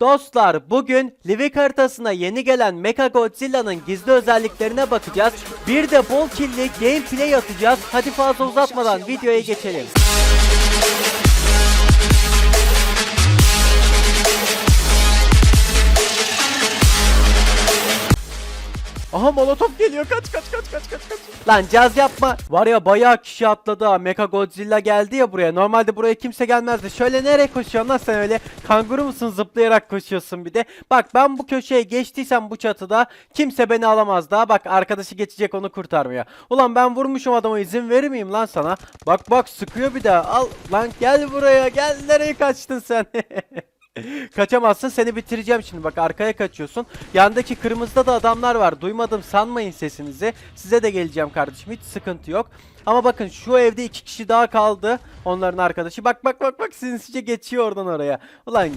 Dostlar bugün Livik haritasına yeni gelen Mecha Godzilla'nın gizli özelliklerine bakacağız. Bir de bol killi gameplay atacağız. Hadi fazla uzatmadan videoya geçelim. Aha molotof geliyor kaç kaç kaç kaç kaç kaç. Lan caz yapma. Var ya bayağı kişi atladı ha. Mecha Godzilla geldi ya buraya. Normalde buraya kimse gelmezdi. Şöyle nereye koşuyorsun lan sen öyle? Kanguru musun zıplayarak koşuyorsun bir de. Bak ben bu köşeye geçtiysem bu çatıda kimse beni alamaz daha. Bak arkadaşı geçecek onu kurtarmaya. Ulan ben vurmuşum adama izin verir miyim lan sana? Bak bak sıkıyor bir daha. Al lan gel buraya gel. Nereye kaçtın sen? Kaçamazsın seni bitireceğim şimdi bak arkaya kaçıyorsun. Yandaki kırmızıda da adamlar var. Duymadım sanmayın sesinizi. Size de geleceğim kardeşim hiç sıkıntı yok. Ama bakın şu evde iki kişi daha kaldı. Onların arkadaşı. Bak bak bak bak sinsice geçiyor oradan oraya. Ulan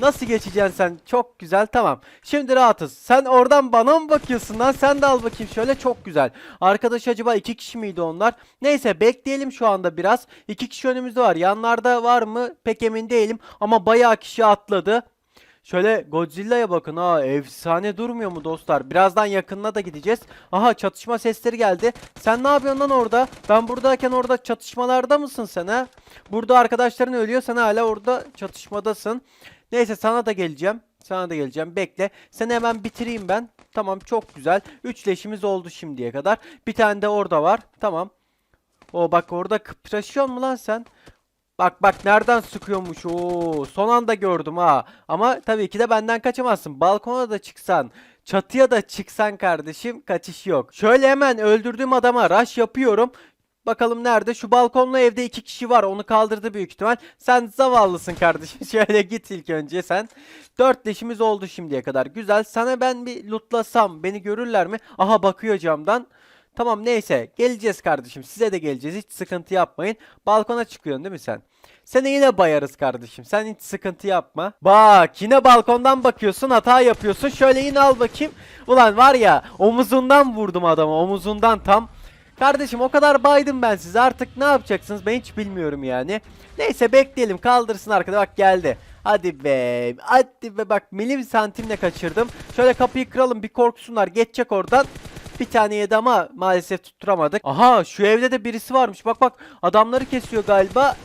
Nasıl geçeceksin sen? Çok güzel tamam. Şimdi rahatız. Sen oradan bana mı bakıyorsun lan? Sen de al bakayım şöyle çok güzel. Arkadaş acaba iki kişi miydi onlar? Neyse bekleyelim şu anda biraz. İki kişi önümüzde var. Yanlarda var mı? Pek emin değilim. Ama bayağı kişi atladı. Şöyle Godzilla'ya bakın ha efsane durmuyor mu dostlar? Birazdan yakınına da gideceğiz. Aha çatışma sesleri geldi. Sen ne yapıyorsun lan orada? Ben buradayken orada çatışmalarda mısın sen ha? Burada arkadaşların ölüyor sen hala orada çatışmadasın. Neyse sana da geleceğim. Sana da geleceğim. Bekle. Seni hemen bitireyim ben. Tamam çok güzel. Üç leşimiz oldu şimdiye kadar. Bir tane de orada var. Tamam. O bak orada kıpraşıyor mu lan sen? Bak bak nereden sıkıyormuş. Oo, son anda gördüm ha. Ama tabii ki de benden kaçamazsın. Balkona da çıksan, çatıya da çıksan kardeşim kaçış yok. Şöyle hemen öldürdüğüm adama rush yapıyorum. Bakalım nerede? Şu balkonlu evde iki kişi var. Onu kaldırdı büyük ihtimal. Sen zavallısın kardeşim. Şöyle git ilk önce sen. Dört leşimiz oldu şimdiye kadar. Güzel. Sana ben bir lootlasam beni görürler mi? Aha bakıyor camdan. Tamam neyse. Geleceğiz kardeşim. Size de geleceğiz. Hiç sıkıntı yapmayın. Balkona çıkıyorsun değil mi sen? Seni yine bayarız kardeşim. Sen hiç sıkıntı yapma. Bak yine balkondan bakıyorsun hata yapıyorsun. Şöyle yine al bakayım. Ulan var ya omuzundan vurdum adamı omuzundan tam. Kardeşim o kadar baydım ben size artık ne yapacaksınız ben hiç bilmiyorum yani. Neyse bekleyelim kaldırsın arkada bak geldi. Hadi be hadi be bak milim santimle kaçırdım. Şöyle kapıyı kıralım bir korksunlar geçecek oradan. Bir tane yedi ama maalesef tutturamadık. Aha şu evde de birisi varmış bak bak adamları kesiyor galiba.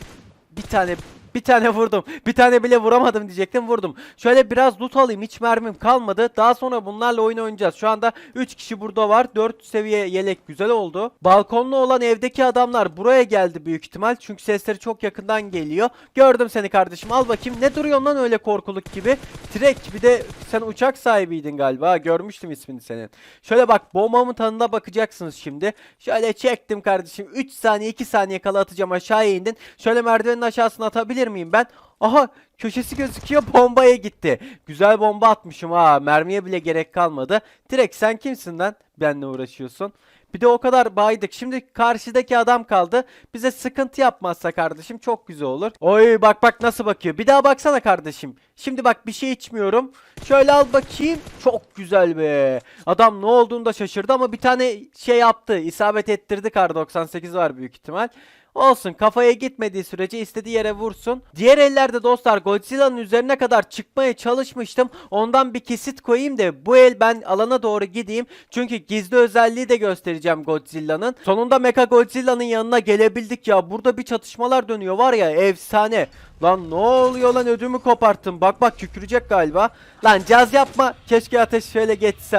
Bir tane bir tane vurdum. Bir tane bile vuramadım diyecektim vurdum. Şöyle biraz loot alayım hiç mermim kalmadı. Daha sonra bunlarla oyun oynayacağız. Şu anda 3 kişi burada var. 4 seviye yelek güzel oldu. Balkonlu olan evdeki adamlar buraya geldi büyük ihtimal. Çünkü sesleri çok yakından geliyor. Gördüm seni kardeşim al bakayım. Ne duruyorsun lan öyle korkuluk gibi. Trek bir de sen uçak sahibiydin galiba. Görmüştüm ismini senin. Şöyle bak bombamın tanına bakacaksınız şimdi. Şöyle çektim kardeşim. 3 saniye 2 saniye kala atacağım aşağıya indin. Şöyle merdivenin aşağısına atabilir miyim ben? Aha köşesi gözüküyor bombaya gitti. Güzel bomba atmışım ha. Mermiye bile gerek kalmadı. Direkt sen kimsin lan? Benle uğraşıyorsun. Bir de o kadar baydık. Şimdi karşıdaki adam kaldı. Bize sıkıntı yapmazsa kardeşim çok güzel olur. Oy bak bak nasıl bakıyor. Bir daha baksana kardeşim. Şimdi bak bir şey içmiyorum. Şöyle al bakayım. Çok güzel be. Adam ne olduğunu da şaşırdı ama bir tane şey yaptı. İsabet ettirdi kar 98 var büyük ihtimal. Olsun kafaya gitmediği sürece istediği yere vursun. Diğer ellerde dostlar Godzilla'nın üzerine kadar çıkmaya çalışmıştım. Ondan bir kesit koyayım da bu el ben alana doğru gideyim. Çünkü gizli özelliği de göstereceğim Godzilla'nın. Sonunda Mecha Godzilla'nın yanına gelebildik ya. Burada bir çatışmalar dönüyor var ya efsane. Lan ne oluyor lan ödümü koparttım. Bak bak kükürecek galiba. Lan caz yapma. Keşke ateş şöyle geçse.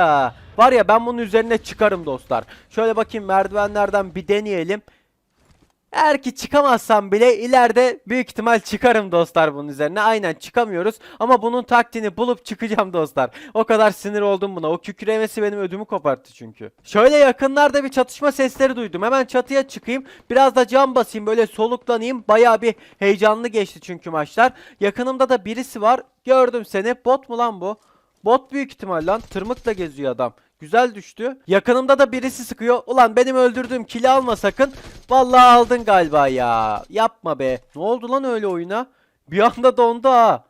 Var ya ben bunun üzerine çıkarım dostlar. Şöyle bakayım merdivenlerden bir deneyelim. Eğer ki çıkamazsam bile ileride büyük ihtimal çıkarım dostlar bunun üzerine. Aynen çıkamıyoruz ama bunun taktiğini bulup çıkacağım dostlar. O kadar sinir oldum buna. O kükremesi benim ödümü koparttı çünkü. Şöyle yakınlarda bir çatışma sesleri duydum. Hemen çatıya çıkayım. Biraz da cam basayım böyle soluklanayım. Baya bir heyecanlı geçti çünkü maçlar. Yakınımda da birisi var. Gördüm seni. Bot mu lan bu? Bot büyük ihtimal lan. Tırmıkla geziyor adam. Güzel düştü. Yakınımda da birisi sıkıyor. Ulan benim öldürdüğüm kili alma sakın. Vallahi aldın galiba ya. Yapma be. Ne oldu lan öyle oyuna? Bir anda dondu ha.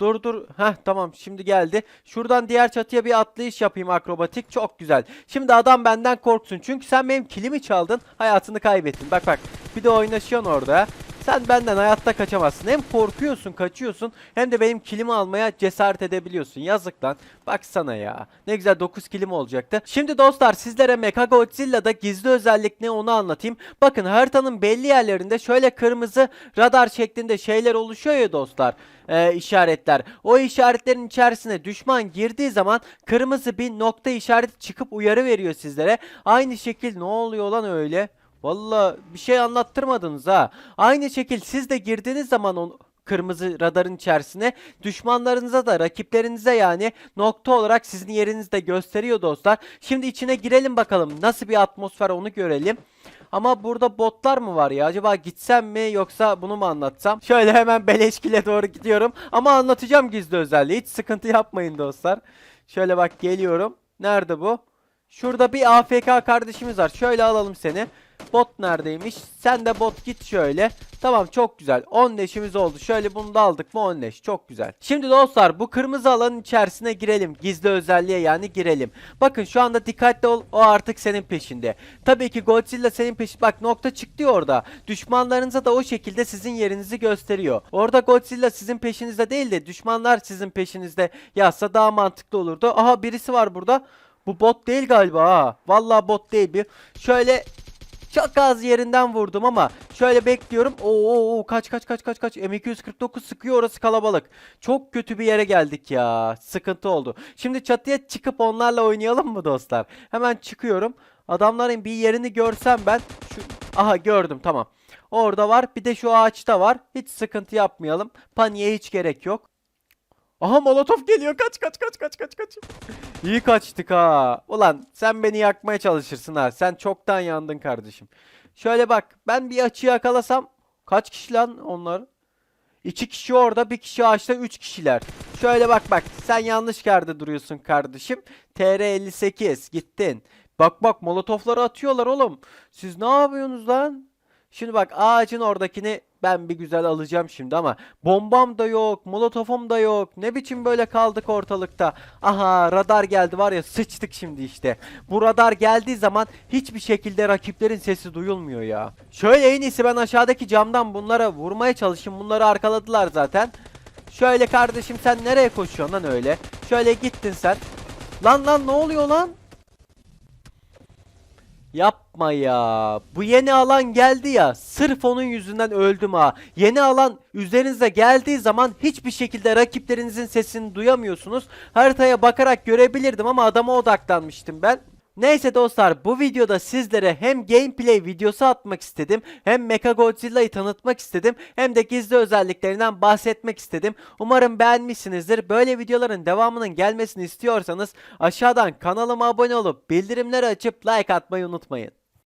Dur dur. Heh tamam şimdi geldi. Şuradan diğer çatıya bir atlayış yapayım akrobatik. Çok güzel. Şimdi adam benden korksun. Çünkü sen benim kilimi çaldın. Hayatını kaybettin. Bak bak. Bir de oynaşıyorsun orada. Sen benden hayatta kaçamazsın. Hem korkuyorsun, kaçıyorsun hem de benim kilimi almaya cesaret edebiliyorsun. Yazık lan. Baksana ya. Ne güzel 9 kilim olacaktı. Şimdi dostlar sizlere Mechagodzilla'da gizli özellik ne onu anlatayım. Bakın haritanın belli yerlerinde şöyle kırmızı radar şeklinde şeyler oluşuyor ya dostlar. Ee, işaretler. O işaretlerin içerisine düşman girdiği zaman kırmızı bir nokta işareti çıkıp uyarı veriyor sizlere. Aynı şekil ne oluyor lan öyle? Valla bir şey anlattırmadınız ha. Aynı şekil siz de girdiğiniz zaman o kırmızı radarın içerisine düşmanlarınıza da rakiplerinize yani nokta olarak sizin yerinizde gösteriyor dostlar. Şimdi içine girelim bakalım nasıl bir atmosfer onu görelim. Ama burada botlar mı var ya? Acaba gitsem mi yoksa bunu mu anlatsam? Şöyle hemen beleşkile doğru gidiyorum. Ama anlatacağım gizli özelliği. Hiç sıkıntı yapmayın dostlar. Şöyle bak geliyorum. Nerede bu? Şurada bir AFK kardeşimiz var. Şöyle alalım seni. Bot neredeymiş? Sen de bot git şöyle. Tamam çok güzel. 10 leşimiz oldu. Şöyle bunu da aldık mı 10 leş. Çok güzel. Şimdi dostlar bu kırmızı alanın içerisine girelim. Gizli özelliğe yani girelim. Bakın şu anda dikkatli ol. O artık senin peşinde. Tabii ki Godzilla senin peşinde. Bak nokta çıktı orada. Düşmanlarınıza da o şekilde sizin yerinizi gösteriyor. Orada Godzilla sizin peşinizde değil de düşmanlar sizin peşinizde yazsa daha mantıklı olurdu. Aha birisi var burada. Bu bot değil galiba ha. Vallahi bot değil bir. Şöyle çok az yerinden vurdum ama şöyle bekliyorum. Oo, kaç kaç kaç kaç kaç. M249 sıkıyor orası kalabalık. Çok kötü bir yere geldik ya. Sıkıntı oldu. Şimdi çatıya çıkıp onlarla oynayalım mı dostlar? Hemen çıkıyorum. Adamların bir yerini görsem ben şu aha gördüm tamam. Orada var. Bir de şu ağaçta var. Hiç sıkıntı yapmayalım. Paniğe hiç gerek yok. Aha molotof geliyor. Kaç kaç kaç kaç kaç kaç. İyi kaçtık ha. Ulan sen beni yakmaya çalışırsın ha. Sen çoktan yandın kardeşim. Şöyle bak ben bir açı yakalasam kaç kişi lan onlar? İki kişi orada bir kişi ağaçta üç kişiler. Şöyle bak bak sen yanlış yerde duruyorsun kardeşim. TR58 gittin. Bak bak molotofları atıyorlar oğlum. Siz ne yapıyorsunuz lan? Şimdi bak ağacın oradakini ben bir güzel alacağım şimdi ama bombam da yok, molotofum da yok. Ne biçim böyle kaldık ortalıkta? Aha radar geldi var ya sıçtık şimdi işte. Bu radar geldiği zaman hiçbir şekilde rakiplerin sesi duyulmuyor ya. Şöyle en iyisi ben aşağıdaki camdan bunlara vurmaya çalışayım. Bunları arkaladılar zaten. Şöyle kardeşim sen nereye koşuyorsun lan öyle? Şöyle gittin sen. Lan lan ne oluyor lan? Yapma ya. Bu yeni alan geldi ya. Sırf onun yüzünden öldüm ha. Yeni alan üzerinize geldiği zaman hiçbir şekilde rakiplerinizin sesini duyamıyorsunuz. Haritaya bakarak görebilirdim ama adama odaklanmıştım ben. Neyse dostlar bu videoda sizlere hem gameplay videosu atmak istedim hem Mechagodzilla'yı tanıtmak istedim hem de gizli özelliklerinden bahsetmek istedim. Umarım beğenmişsinizdir. Böyle videoların devamının gelmesini istiyorsanız aşağıdan kanalıma abone olup bildirimleri açıp like atmayı unutmayın.